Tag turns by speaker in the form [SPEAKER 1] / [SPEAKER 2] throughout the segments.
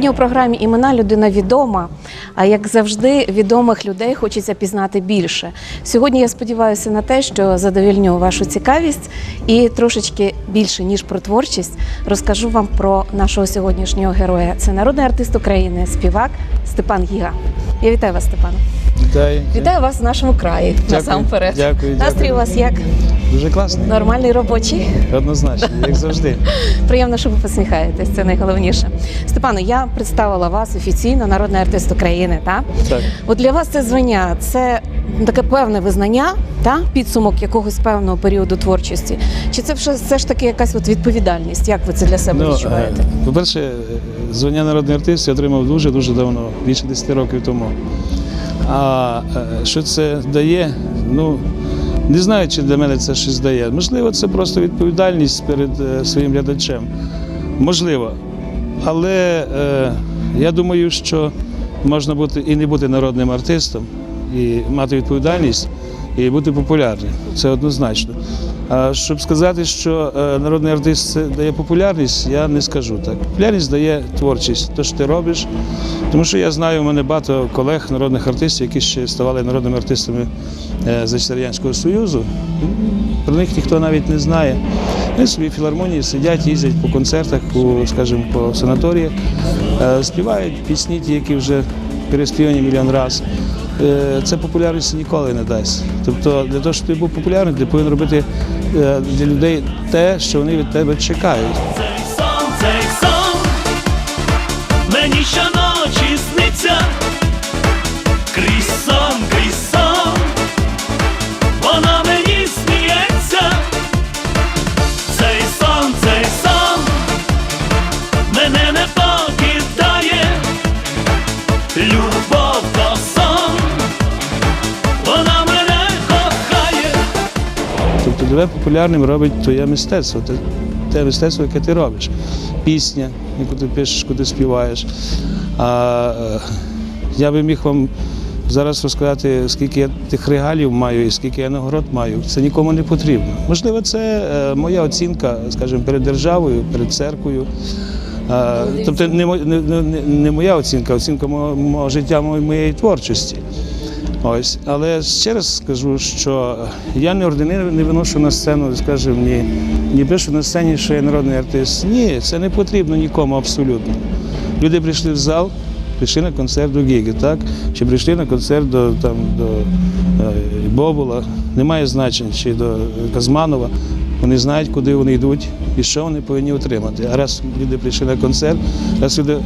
[SPEAKER 1] Сьогодні у програмі імена людина відома. А як завжди, відомих людей хочеться пізнати більше. Сьогодні я сподіваюся на те, що задовільню вашу цікавість і трошечки більше ніж про творчість розкажу вам про нашого сьогоднішнього героя. Це народний артист України, співак Степан Гіга. Я вітаю вас, Степане.
[SPEAKER 2] Вітаю.
[SPEAKER 1] Вітаю вас в нашому краї. насамперед.
[SPEAKER 2] Дякую,
[SPEAKER 1] Настрій
[SPEAKER 2] дякую.
[SPEAKER 1] у вас як?
[SPEAKER 2] Дуже класний.
[SPEAKER 1] Нормальний робочий.
[SPEAKER 2] Однозначно, як завжди.
[SPEAKER 1] Приємно, що ви посміхаєтесь, це найголовніше. Степано, я представила вас офіційно, народний артист України. Та?
[SPEAKER 2] Так.
[SPEAKER 1] От для вас це звання це таке певне визнання, та? підсумок якогось певного періоду творчості. Чи це все, все ж таки якась от відповідальність? Як ви це для себе відчуваєте?
[SPEAKER 2] е, по-перше, е, звання народний артист я отримав дуже-дуже давно, більше 10 років тому. А е, що це дає? Ну, не знаю, чи для мене це щось дає. Можливо, це просто відповідальність перед е, своїм глядачем. Можливо. Але е, я думаю, що можна бути і не бути народним артистом, і мати відповідальність, і бути популярним. Це однозначно. А щоб сказати, що е, народний артист дає популярність, я не скажу так. Популярність дає творчість, те, що ти робиш. Тому що я знаю, у мене багато колег, народних артистів, які ще ставали народними артистами е, за Радянського Союзу. Про них ніхто навіть не знає. Вони собі в філармонії сидять, їздять по концертах, по, скажімо, по санаторіях, е, співають пісні, ті, які вже переспівані мільйон разів. Е, Це популярності ніколи не дасть. Тобто для того, щоб ти був популярним, ти повинен робити е, для людей те, що вони від тебе чекають. Тебе популярним робить твоє мистецтво, те, те мистецтво, яке ти робиш. Пісня, яку ти пишеш, яку ти співаєш. А, е, я би міг вам зараз розказати, скільки я тих регалів маю і скільки я нагород маю. Це нікому не потрібно. Можливо, це е, моя оцінка, скажімо, перед державою, перед церквою. Тобто не, не, не, не моя оцінка, оцінка мого, мого життя, мо- моєї творчості. Ось, але ще раз скажу, що я не ординарно не виношу на сцену, скажімо, ні, ні пишу на сцені, що я народний артист. Ні, це не потрібно нікому абсолютно. Люди прийшли в зал, прийшли на концерт до Гіги, так? Чи прийшли на концерт до, там, до е, Бобула, немає значення, чи до Казманова. Вони знають, куди вони йдуть і що вони повинні отримати. А раз люди прийшли на концерт, раз люди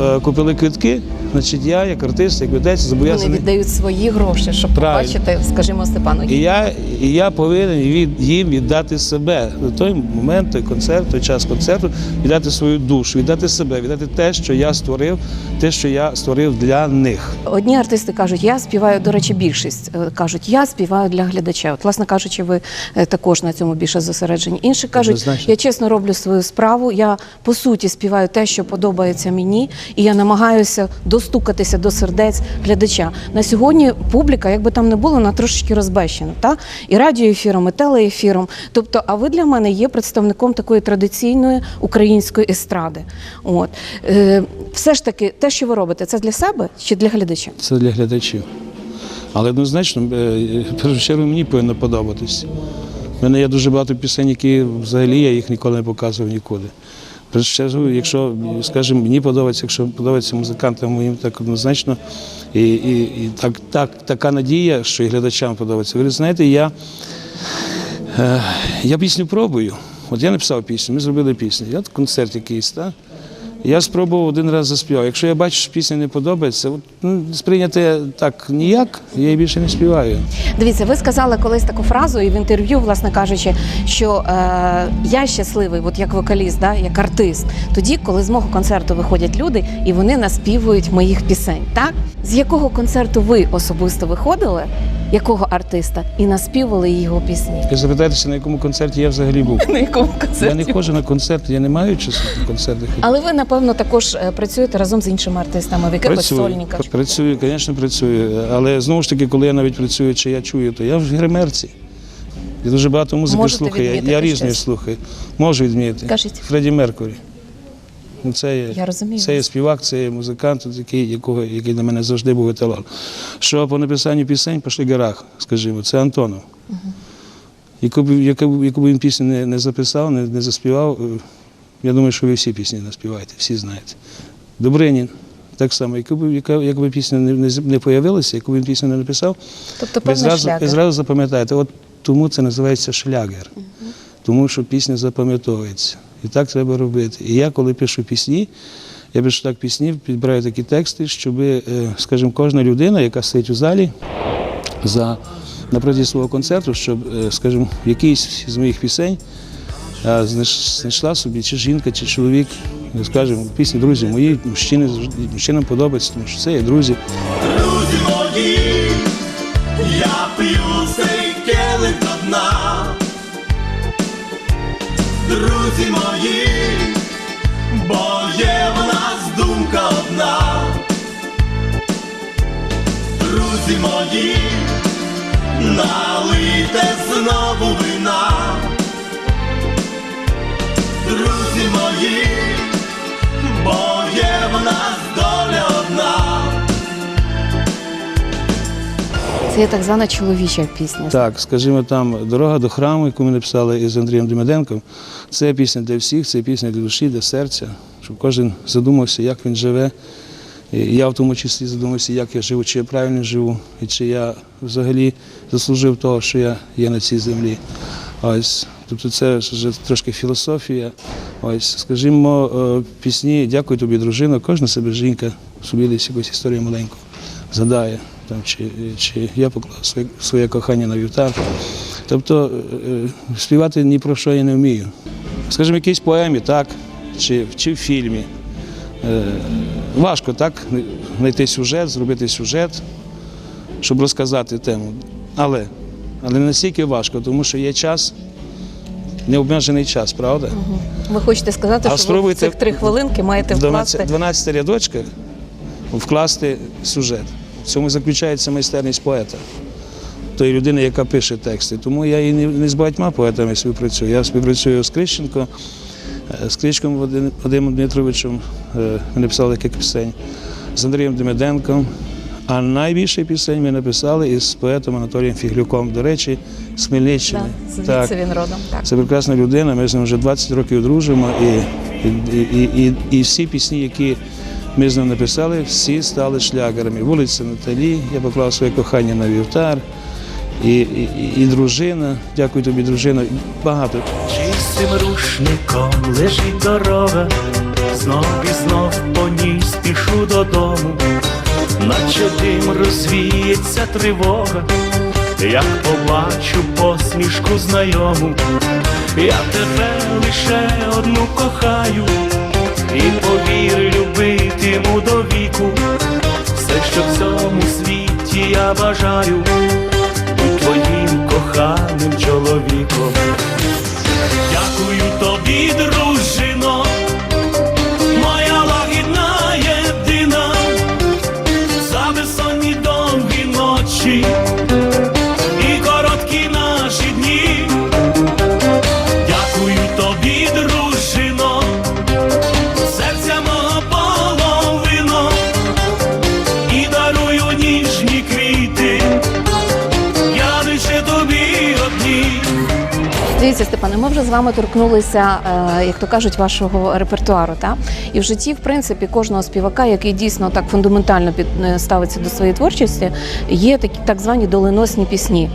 [SPEAKER 2] е, купили квитки, значить я, як артист, як митець,
[SPEAKER 1] Вони віддають свої гроші, щоб
[SPEAKER 2] Правильно.
[SPEAKER 1] побачити, скажімо, Степану
[SPEAKER 2] І я, і я повинен від, їм віддати себе на той момент, той концерт, той час концерту, віддати свою душу, віддати себе, віддати те, що я створив, те, що я створив для них.
[SPEAKER 1] Одні артисти кажуть, я співаю, до речі, більшість е, кажуть, я співаю для глядача. От, власне кажучи, ви е, також на цьому більше зосереджені. Інші кажуть,
[SPEAKER 2] Однозначно.
[SPEAKER 1] я чесно роблю свою справу. Я по суті співаю те, що подобається мені, і я намагаюся достукатися до сердець глядача. На сьогодні публіка, як би там не було, вона трошечки розбещена, та і радіоефіром, і телеефіром. Тобто, а ви для мене є представником такої традиційної української естради. От е, все ж таки, те, що ви робите, це для себе чи для глядача?
[SPEAKER 2] Це для глядачів. Але однозначно, е, першу чергу мені повинно подобатись. У мене є дуже багато пісень, які взагалі я їх ніколи не показував нікуди. Якщо, скажімо, мені подобається, якщо подобається музикантам моїм, так однозначно. І, і, і так, так, така надія, що і глядачам подобається. Ви знаєте, я, е, я пісню пробую. От я написав пісню, ми зробили пісню. Я концерт якийсь, так? Я спробував один раз заспівав. Якщо я бачу, що пісня не подобається, ну, сприйняти так ніяк, я її більше не співаю.
[SPEAKER 1] Дивіться, ви сказали колись таку фразу і в інтерв'ю, власне кажучи, що е, я щасливий, от як вокаліст, да, як артист, тоді, коли з мого концерту виходять люди і вони наспівують моїх пісень. Так з якого концерту ви особисто виходили, якого артиста, і наспівували його пісні?
[SPEAKER 2] Ви запитаєтеся, на якому концерті я взагалі був.
[SPEAKER 1] На якому концерті?
[SPEAKER 2] Я не ходжу на концерти, я не маю часу на концерти.
[SPEAKER 1] Але ви напевно також е, працюєте разом з іншими артистами в якихось сольниках.
[SPEAKER 2] працюю, звісно, працюю. Але знову ж таки, коли я навіть працюю, чи я чую, то я в гримерці. Я дуже багато музики
[SPEAKER 1] Можете
[SPEAKER 2] слухаю, я, різної слухаю. Можу відмітити.
[SPEAKER 1] Кажіть.
[SPEAKER 2] Фредді Меркурі. Ну, це є,
[SPEAKER 1] Я розумію
[SPEAKER 2] Це є співак, це є музикант, який, якого, який для мене завжди був еталон. Що по написанню пісень по шлігерах, скажімо, це Антонов. Яку б, яку, яку б він пісню не, не записав, не, не заспівав, е, я думаю, що ви всі пісні наспіваєте, всі знаєте. Добринін, так само, яка, яка пісня не, не, з- не появилася, яку він пісню не написав,
[SPEAKER 1] Тобто
[SPEAKER 2] ви зразу, зразу запам'ятаєте, от тому це називається шлягер. Тому що пісня запам'ятовується. І так треба робити. І я, коли пишу пісні, я пишу так пісні, підбираю такі тексти, щоб, скажімо, кожна людина, яка стоїть у залі за напроти свого концерту, щоб, е, скажімо, якийсь з моїх пісень е, знайшла собі чи жінка, чи чоловік, е, скажімо, пісні друзі мої, мужчини, мужчинам подобається, тому що це є. Друзі
[SPEAKER 3] Друзі мої, бо є в нас думка одна. Друзі мої, налийте знову вина. Друзі мої, бо є в нас доля
[SPEAKER 1] Це так звана чоловіча пісня.
[SPEAKER 2] Так, скажімо, там дорога до храму, яку ми написали із Андрієм Демиденком, це пісня для всіх, це пісня для душі, для серця, щоб кожен задумався, як він живе. Я в тому числі задумався, як я живу, чи я правильно живу, і чи я взагалі заслужив того, що я є на цій землі. Ось, тобто це вже трошки філософія. Ось, скажімо, е, пісні Дякую тобі, дружина, кожна себе жінка собі десь якусь історію маленьку згадає, там, чи, чи я поклав своє, своє кохання на вівтар. Тобто е, е, співати ні про що я не вмію. Скажімо, в якійсь поемі, так, чи, чи в фільмі. Е, важко так знайти сюжет, зробити сюжет, щоб розказати тему. Але, але не настільки важко, тому що є час, необмежений час, правда?
[SPEAKER 1] Ви хочете сказати,
[SPEAKER 2] А
[SPEAKER 1] що ви в цих три хвилинки маєте
[SPEAKER 2] В
[SPEAKER 1] вкласти
[SPEAKER 2] 12, 12 рядочках вкласти сюжет. В цьому заключається майстерність поета, тої людини, яка пише тексти. Тому я і не, з багатьма поетами співпрацюю. Я співпрацюю з Крищенко, е, з Кричком Вадим- Вадимом Дмитровичем, е, ми написали кілька пісень, з Андрієм Демиденком. А найбільше пісень ми написали із поетом Анатолієм Фіглюком, до речі, з Хмельниччини.
[SPEAKER 1] Да, звідси він родом. Так.
[SPEAKER 2] Це прекрасна людина. Ми з ним вже 20 років дружимо, і, і, і, і, і всі пісні, які ми з ним написали, всі стали шлягерами. Вулиця Наталі, я поклав своє кохання на вівтар, і, і, і, дружина. Дякую тобі, дружина. Багато.
[SPEAKER 3] Чистим рушником лежить дорога, знов і знов по ній спішу додому, наче дим розвіється тривога, як побачу посмішку знайому, я тебе лише одну кохаю, і повір, любитиму до віку, все, що в цьому світі я бажаю, бути твоїм коханим чоловіком.
[SPEAKER 1] Вже з вами торкнулися, е, як то кажуть, вашого репертуару. Та? І в житті, в принципі, кожного співака, який дійсно так фундаментально е, ставиться до своєї творчості, є такі так звані доленосні пісні.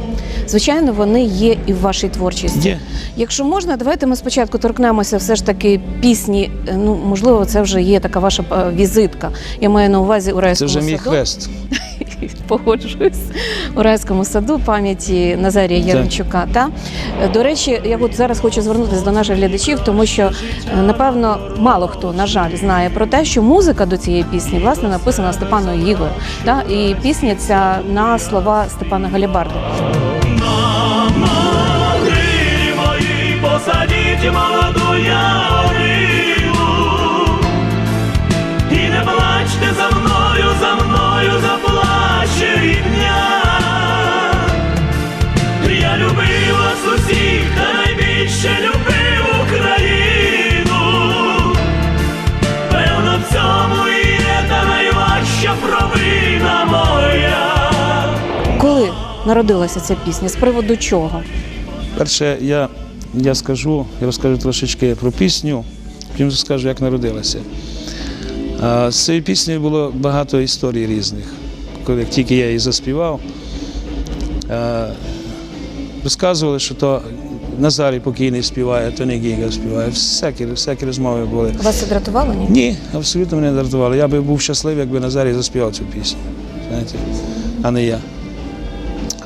[SPEAKER 1] Звичайно, вони є і в вашій творчості.
[SPEAKER 2] Є.
[SPEAKER 1] Якщо можна, давайте ми спочатку торкнемося все ж таки пісні. е, Ну, можливо, це вже є така ваша візитка. Я маю на увазі у
[SPEAKER 2] Це вже мій хрест.
[SPEAKER 1] Погоджуюсь у райському саду пам'яті Назарія Яремчука. Та до речі, я от зараз хочу звернутися до наших глядачів, тому що е, напевно мало хто на жаль знає про те, що музика до цієї пісні власне написана Степаною Гігою. Та і пісня ця на слова Степана Галібарди.
[SPEAKER 3] На могилі посадіть молоду ялину.
[SPEAKER 1] Народилася ця пісня? З приводу чого?
[SPEAKER 2] Перше, я, я скажу, я розкажу трошечки про пісню, потім скажу, як народилася. А, з цією піснею було багато історій різних. Коли як тільки я її заспівав, а, розказували, що то Назарій покійний співає, то не Гіга співає. Всякі, всякі розмови були.
[SPEAKER 1] Вас це дратувало? Ні?
[SPEAKER 2] Ні, абсолютно мене не дратувало. Я би був щасливий, якби Назарій заспівав цю пісню, знаєте, а не я.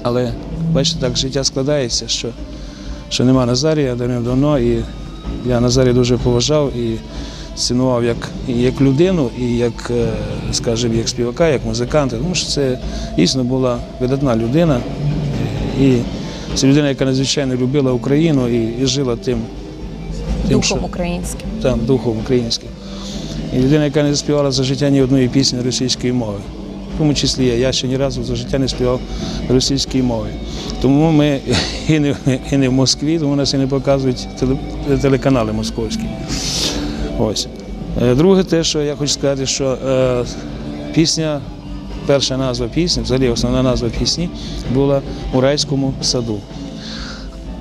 [SPEAKER 2] Але бачите, так життя складається, що, що нема Назарія давним-давно, і я Назарія дуже поважав і цінував як, як людину, і як, е, скажімо, як співака, як музиканта, тому що це дійсно була видатна людина. І це людина, яка надзвичайно любила Україну і, і жила тим, тим
[SPEAKER 1] Духом
[SPEAKER 2] що,
[SPEAKER 1] українським.
[SPEAKER 2] там, духом українським. І людина, яка не заспівала за життя ні одної пісні російської мови. В тому числі я. Я ще ні разу за життя не співав російської мови. Тому ми і не, і не в Москві, тому нас і не показують теле- телеканали московські. Ось. Е, Друге, те, що я хочу сказати, що е, пісня, перша назва пісні, взагалі основна назва пісні, була у райському саду.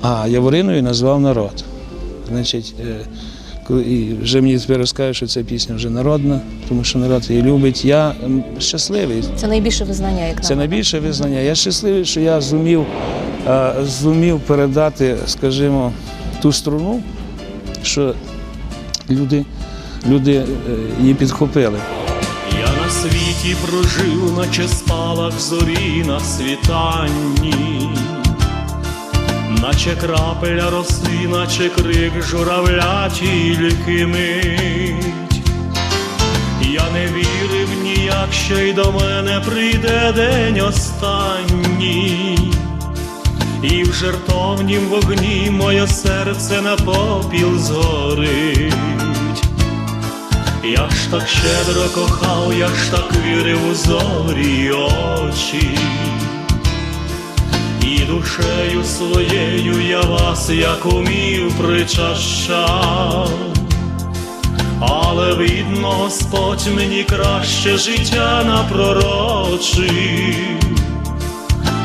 [SPEAKER 2] А Явориною назвав народ. Значить, е, і вже мені тепер розкажуть, що ця пісня вже народна, тому що народ її любить. Я щасливий.
[SPEAKER 1] Це найбільше визнання, як
[SPEAKER 2] Це найбільше визнання. Я щасливий, що я зумів, е, зумів передати, скажімо, ту струну, що люди, люди е, її підхопили.
[SPEAKER 3] Я на світі прожив, наче спалах зорі на світанні, наче крапеля роси, наче крик журавля тільки мить. Я не вірив ніяк, що й до мене прийде день останній. І в жертовнім вогні моє серце на попіл згорить. Я ж так щедро кохав, я ж так вірив у зорі очі, душею своєю я вас як умів причащав, але видно, Господь мені краще життя напророчив,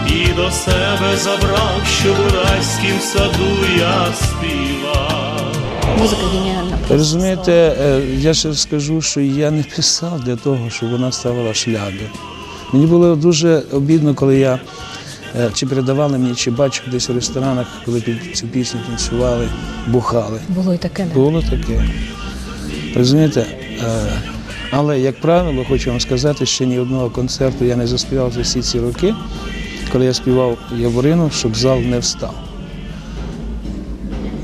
[SPEAKER 3] і до себе забрав, щоб у райськім саду я співав.
[SPEAKER 1] Музика геніальна.
[SPEAKER 2] Розумієте, е, я ще скажу, що я не писав для того, щоб вона ставила шлягер. Мені було дуже обідно, коли я чи передавали мені, чи бачив десь в ресторанах, коли під цю пісню танцювали, бухали.
[SPEAKER 1] Було і таке. да.
[SPEAKER 2] Було таке. Розумієте? Е, Але, як правило, хочу вам сказати, що ні одного концерту я не заспівав за всі ці роки, коли я співав Яворину, щоб зал не встав.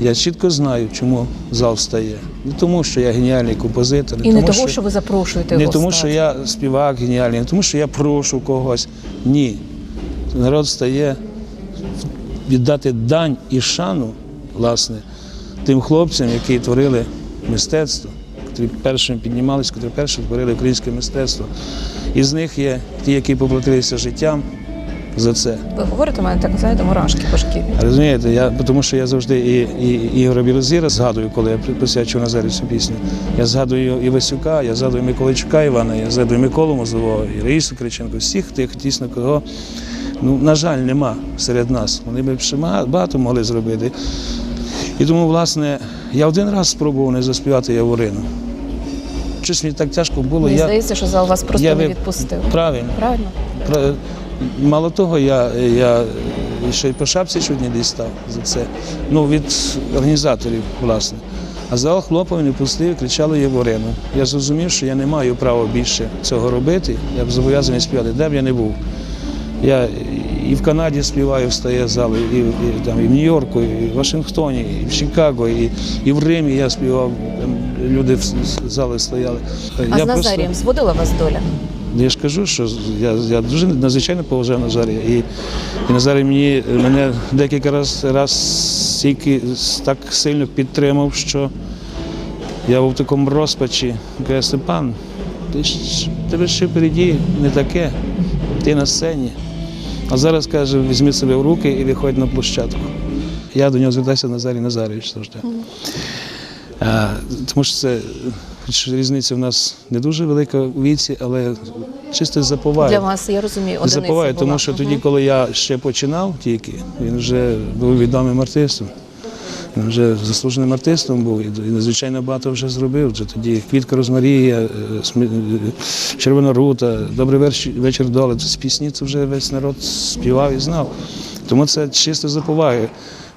[SPEAKER 2] Я чітко знаю, чому зал встає. Не тому, що я геніальний композитор,
[SPEAKER 1] І не
[SPEAKER 2] тому,
[SPEAKER 1] того, що ви запрошуєте
[SPEAKER 2] не
[SPEAKER 1] його
[SPEAKER 2] тому,
[SPEAKER 1] встати.
[SPEAKER 2] що я співак геніальний, не тому, що я прошу когось. Ні. Народ встає віддати дань і шану, власне, тим хлопцям, які творили мистецтво, які першими піднімалися, які перші творили українське мистецтво. Із них є ті, які поплатилися життям за це.
[SPEAKER 1] Ви говорите, у мене так знаєте, мурашки по шкірі.
[SPEAKER 2] Розумієте, я, тому що я завжди і, і, і Ігоря Білозіра згадую, коли я присвячую Назарі цю пісню. Я згадую і Васюка, я згадую Миколайчука Івана, я згадую Миколу Мозового, і Раїсу Криченко, всіх тих, дійсно, кого, ну, на жаль, нема серед нас. Вони б ще багато могли зробити. І тому, власне, я один раз спробував не заспівати Яворину. Щось мені так тяжко було.
[SPEAKER 1] Мені
[SPEAKER 2] я,
[SPEAKER 1] здається, що зал вас просто
[SPEAKER 2] я
[SPEAKER 1] не відпустив.
[SPEAKER 2] Правильно.
[SPEAKER 1] Правильно?
[SPEAKER 2] Мало того, я, я ще й по шапці чуть не дістав за це. Ну, від організаторів, власне. А зал хлопав, не пустив, кричали Єворину. Я зрозумів, що я не маю права більше цього робити. Я б зобов'язаний співати, де б я не був. Я і в Канаді співаю, встає зал, і, і, там, і в Нью-Йорку, і в Вашингтоні, і в Чикаго, і, і в Римі я співав, там люди в зали стояли.
[SPEAKER 1] А
[SPEAKER 2] я
[SPEAKER 1] з
[SPEAKER 2] просто-
[SPEAKER 1] Назарієм зводила вас доля?
[SPEAKER 2] я ж кажу, що я, я дуже надзвичайно поважаю Назарія. І, і Назарій мені мене декілька раз, раз стільки так сильно підтримав, що я був в такому розпачі. Каже, Степан, ти ж тебе ще впереді не таке, ти на сцені. А зараз каже, візьми себе в руки і виходь на площадку. Я до нього звертаюся Назарій Назарійович завжди. А, тому що це хоч різниця в нас не дуже велика у віці, але чисто заповаю.
[SPEAKER 1] Для вас, я розумію, одиниця
[SPEAKER 2] Заповаю, тому що тоді, коли я ще починав тільки, він вже був відомим артистом. Вже заслуженим артистом був і надзвичайно багато вже зробив. Вже тоді Квітка Розмарія, е, е, Червона рута, Добрий вечір, вечір доле. Пісні це вже весь народ співав і знав. Тому це чисто заповаю,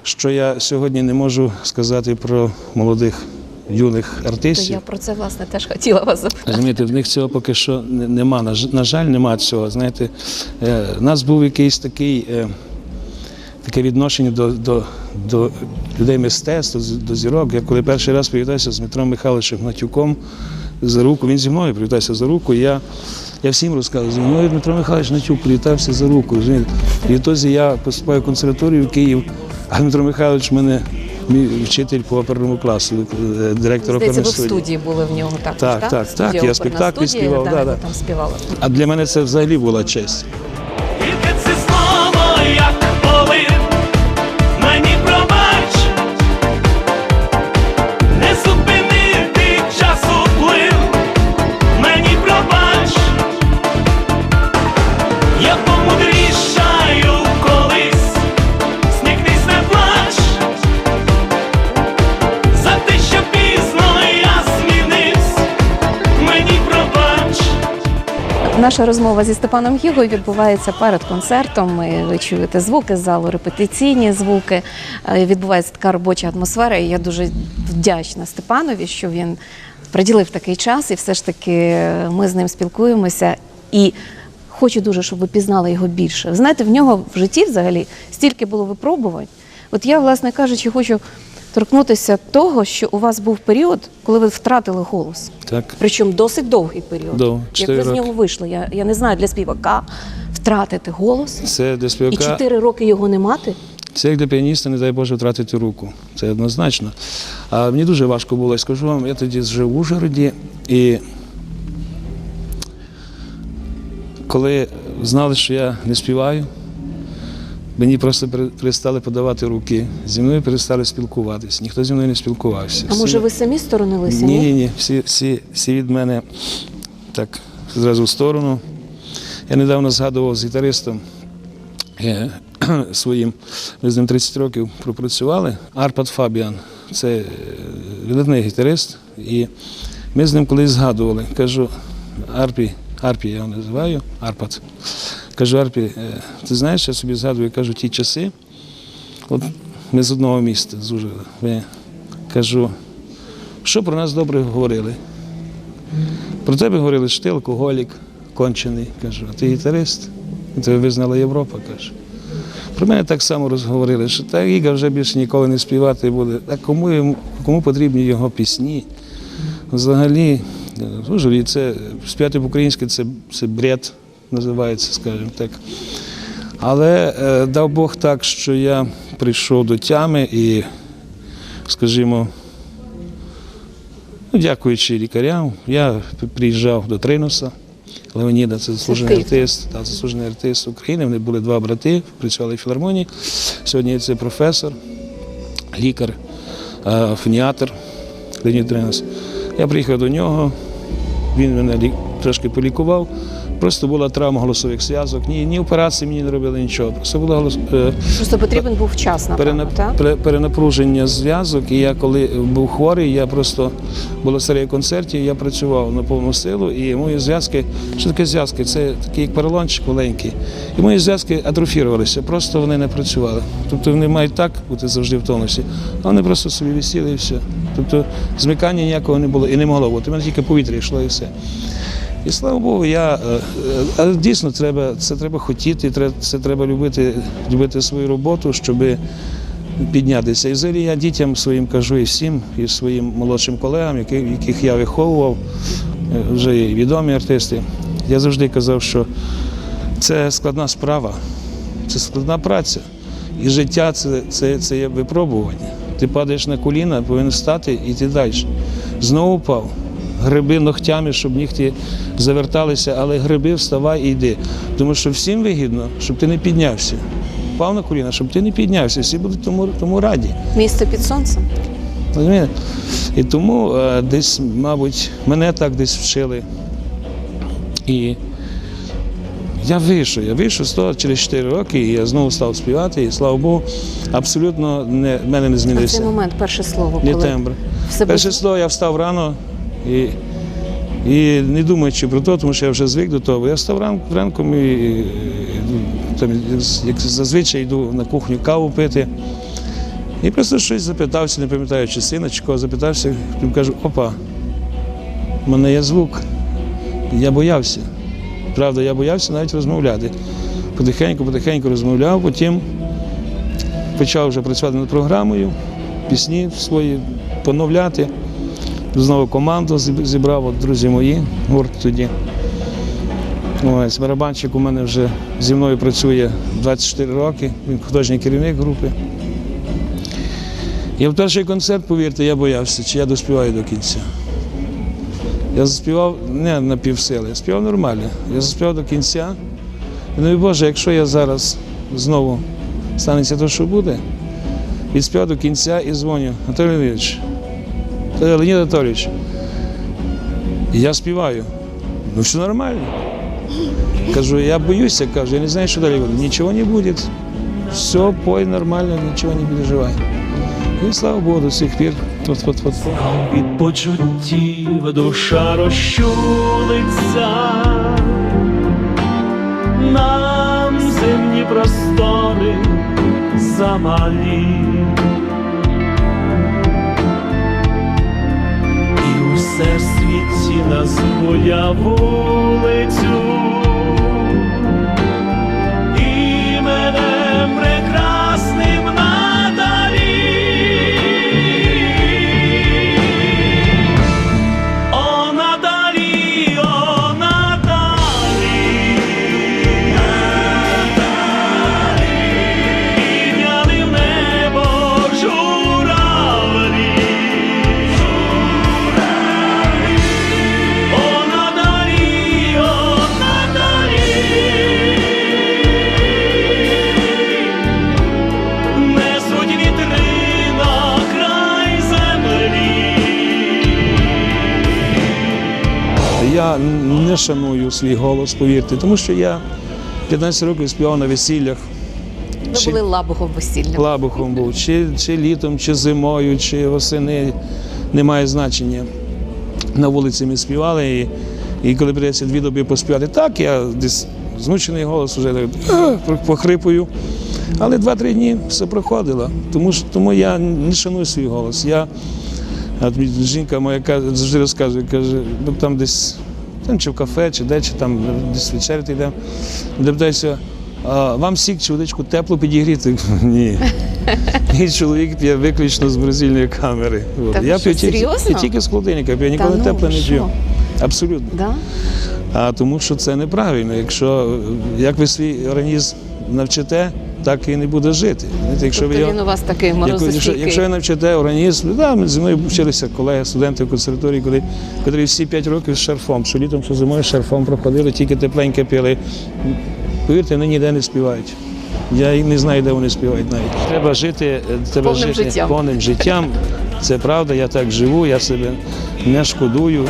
[SPEAKER 2] що я сьогодні не можу сказати про молодих юних
[SPEAKER 1] То
[SPEAKER 2] артистів.
[SPEAKER 1] я про це власне теж хотіла вас запитати.
[SPEAKER 2] Розумієте, в них цього поки що нема. На жаль, нема цього. Знаєте, е, у нас був якийсь такий. Таке відношення до, до, до людей мистецтва, з- до зірок. Я коли перший раз привітався з Дмитром Михайловичем Гнатюком за руку, він зі мною привітався за руку. Я, я всім розказував, зі мною Дмитро Михайлович Гнатюк привітався за руку. розумієте. І відтоді я поступаю в консерваторію в Київ, а Дмитро Михайлович мене мій вчитель по оперному класу, е, директор
[SPEAKER 1] Здається, ви в
[SPEAKER 2] студії.
[SPEAKER 1] студії були в нього також,
[SPEAKER 2] Так,
[SPEAKER 1] так?
[SPEAKER 2] так, так, я
[SPEAKER 1] «Оперна
[SPEAKER 2] спектаклі співав,
[SPEAKER 1] да,
[SPEAKER 2] да,
[SPEAKER 1] там співали.
[SPEAKER 2] А для мене це взагалі була честь.
[SPEAKER 1] Наша розмова зі Степаном Гігою відбувається перед концертом. Ви чуєте звуки з залу, репетиційні звуки. Е, Відбувається така робоча атмосфера. І я дуже вдячна Степанові, що він приділив такий час, і все ж таки ми з ним спілкуємося. І хочу дуже, щоб ви пізнали його більше. Ви знаєте, в нього в житті взагалі стільки було випробувань. От я, власне кажучи, хочу торкнутися того, що у вас був період, коли ви втратили голос.
[SPEAKER 2] Так.
[SPEAKER 1] Причому досить довгий період.
[SPEAKER 2] Довго,
[SPEAKER 1] Як ви з
[SPEAKER 2] роки.
[SPEAKER 1] нього вийшли? Я, я не знаю для співака втратити голос
[SPEAKER 2] Це для
[SPEAKER 1] і
[SPEAKER 2] співака,
[SPEAKER 1] чотири роки його не мати.
[SPEAKER 2] це як для піаніста, не дай Боже, втратити руку. Це однозначно. А мені дуже важко було, я скажу вам, я тоді жив в Ужгороді, і коли знали, що я не співаю, мені просто перестали подавати руки. Зі мною перестали спілкуватися. Ніхто зі мною не спілкувався.
[SPEAKER 1] А
[SPEAKER 2] Всі-
[SPEAKER 1] може ви самі сторонилися?
[SPEAKER 2] Ні, ні, ні. Всі, всі, всі від мене так зразу в сторону. Я недавно згадував з гітаристом е, своїм, ми з ним 30 років пропрацювали. Арпад Фабіан, це е, видатний гітарист. І ми з ним колись згадували. Кажу, Арпі, Арпі я його називаю, Арпад. Кажу, Арпі, е, ти знаєш, я собі згадую, кажу, ті часи. От ми з одного міста, з Ужгорода. Кажу, що про нас добре говорили? Про тебе говорили, що ти алкоголік, кончений. Кажу, а ти гітарист, і тебе визнала Європа, каже. Про мене так само розговорили, що та Іга вже більше ніколи не співати буде. А кому, кому потрібні його пісні? Взагалі, е, це співати по-українськи це, це бред називається, скажімо так. Але е, дав Бог так, що я прийшов до тями і, скажімо, Ну, дякуючи лікарям, я приїжджав до Тринуса. Леоніда, це заслужений артист, та, заслужений артист України. Вони були два брати, працювали в філармонії. Сьогодні це професор, лікар, е, фоніатор Леонід Тринус. Я приїхав до нього, він мене лі- трошки полікував. Просто була травма голосових зв'язок. Ні, ні операції мені не робили нічого. Просто була голос, е,
[SPEAKER 1] Просто потрібен був час, напевно,
[SPEAKER 2] перена-
[SPEAKER 1] так?
[SPEAKER 2] перенапруження зв'язок. І я коли був хворий, я просто була серія концертів, я працював на повну силу, і мої зв'язки, що таке зв'язки? Це такий як паралончик маленький. І мої зв'язки атрофірувалися, просто вони не працювали. Тобто вони мають так бути завжди в тонусі, а вони просто собі висіли і все. Тобто змикання ніякого не було і не могло бути. У мене тільки повітря йшло і все. І слава Богу, я е, е, але дійсно треба, це треба хотіти, це треба любити, любити свою роботу, щоб піднятися. І взагалі я дітям своїм кажу і всім, і своїм молодшим колегам, яких, я виховував, е, вже і відомі артисти. Я завжди казав, що це складна справа, це складна праця. І життя це, це, це є випробування. Ти падаєш на коліна, повинен встати і йти далі. Знову впав. Гриби ногтями, щоб нігті заверталися, але гриби вставай і йди. Тому що всім вигідно, щоб ти не піднявся. Впав на коліна, щоб ти не піднявся. Всі будуть тому, тому раді.
[SPEAKER 1] Місце під сонцем.
[SPEAKER 2] Розумієте? І тому е, десь, мабуть, мене так десь вчили. І я вийшов, я вийшов з того через 4 роки, і я знову став співати, і слава Богу, абсолютно не, мене не
[SPEAKER 1] А в цей момент перше слово, коли
[SPEAKER 2] тембр.
[SPEAKER 1] себе
[SPEAKER 2] Перше слово я встав рано і, і не думаючи про те, тому що я вже звик до того. Я встав ран, ранком і, і, там, як зазвичай йду на кухню каву пити. І просто щось запитався, не пам'ятаю, чи сина, чи кого запитався, потім кажу, опа, в мене є звук. Я боявся. Правда, я боявся навіть розмовляти. Потихеньку, потихеньку розмовляв, потім почав вже працювати над програмою, пісні свої поновляти. Знову команду зібрав, от друзі мої, гурт тоді. Ось, барабанщик у мене вже зі мною працює 24 роки, він художній керівник групи. І в перший концерт, повірте, я боявся, чи я доспіваю до кінця. Я заспівав не на півсили, я співав нормально. Я заспівав до кінця. Ну і Боже, якщо я зараз знову станеться те, що буде, відспівав до кінця і дзвоню. Анатолій «Е, Леонід Анатолійович, я співаю. Ну все нормально. Кажу, я боюся, кажу, я не знаю, що далі буде. Нічого не буде. Все, пой нормально, нічого не переживай. І слава Богу, до сих пір. От, от, от, от.
[SPEAKER 3] Від почуттів душа розчулиться, нам земні простори замалі. Всесвіті назву вулицю.
[SPEAKER 2] Свій голос, повірте, тому що я 15 років співав на весіллях.
[SPEAKER 1] ви
[SPEAKER 2] Чи-
[SPEAKER 1] були лабухом весільним.
[SPEAKER 2] Лабухом був, чи, чи літом, чи зимою, чи восени, немає значення. На вулиці ми співали, і, і коли прийдеться дві доби поспівати, так, я десь змучений голос вже так, похрипую. Але два-три дні все проходило. Тому, що- тому я не шаную свій голос. Я, от жінка моя каже- завжди розказує, каже, «Ну, там десь там, чи в кафе, чи де, чи там десь вечеряти йдемо. Де питаюся, а вам сік чи водичку тепло підігріти? Ні. Мій чоловік п'є виключно з морозильної камери. От. Я п'ю тільки, тільки з холодильника, я ніколи
[SPEAKER 1] ну,
[SPEAKER 2] тепле не п'ю. Абсолютно.
[SPEAKER 1] Да?
[SPEAKER 2] А тому що це неправильно. Якщо як ви свій організм навчите, так і не буде жити. Якщо
[SPEAKER 1] Тобто
[SPEAKER 2] ви його-
[SPEAKER 1] у вас такий
[SPEAKER 2] Якщо, якщо, ви навчите організм, да, ми зі мною вчилися колеги, студенти в консерваторії, коли, котрі всі 5 років з шарфом, що літом, що зимою з шарфом проходили, тільки тепленьке пили. Повірте, вони ніде не співають. Я не знаю, де вони співають навіть. Треба жити, е, треба
[SPEAKER 1] Повним
[SPEAKER 2] жити
[SPEAKER 1] життям.
[SPEAKER 2] повним життям. Це правда, я так живу, я себе не шкодую.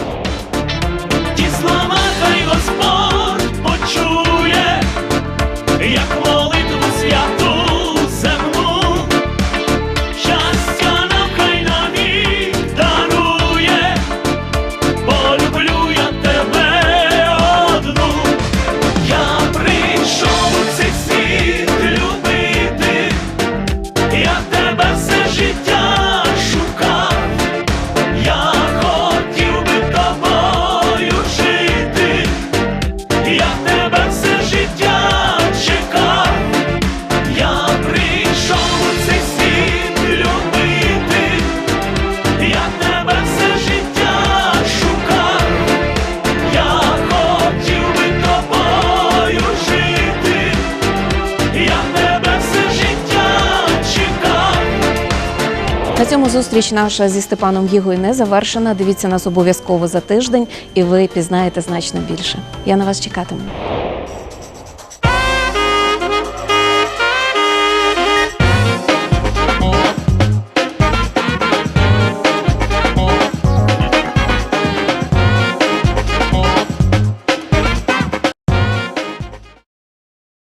[SPEAKER 1] Цьому зустріч наша зі Степаном Гігою не завершена. Дивіться нас обов'язково за тиждень, і ви пізнаєте значно більше. Я на вас чекатиму.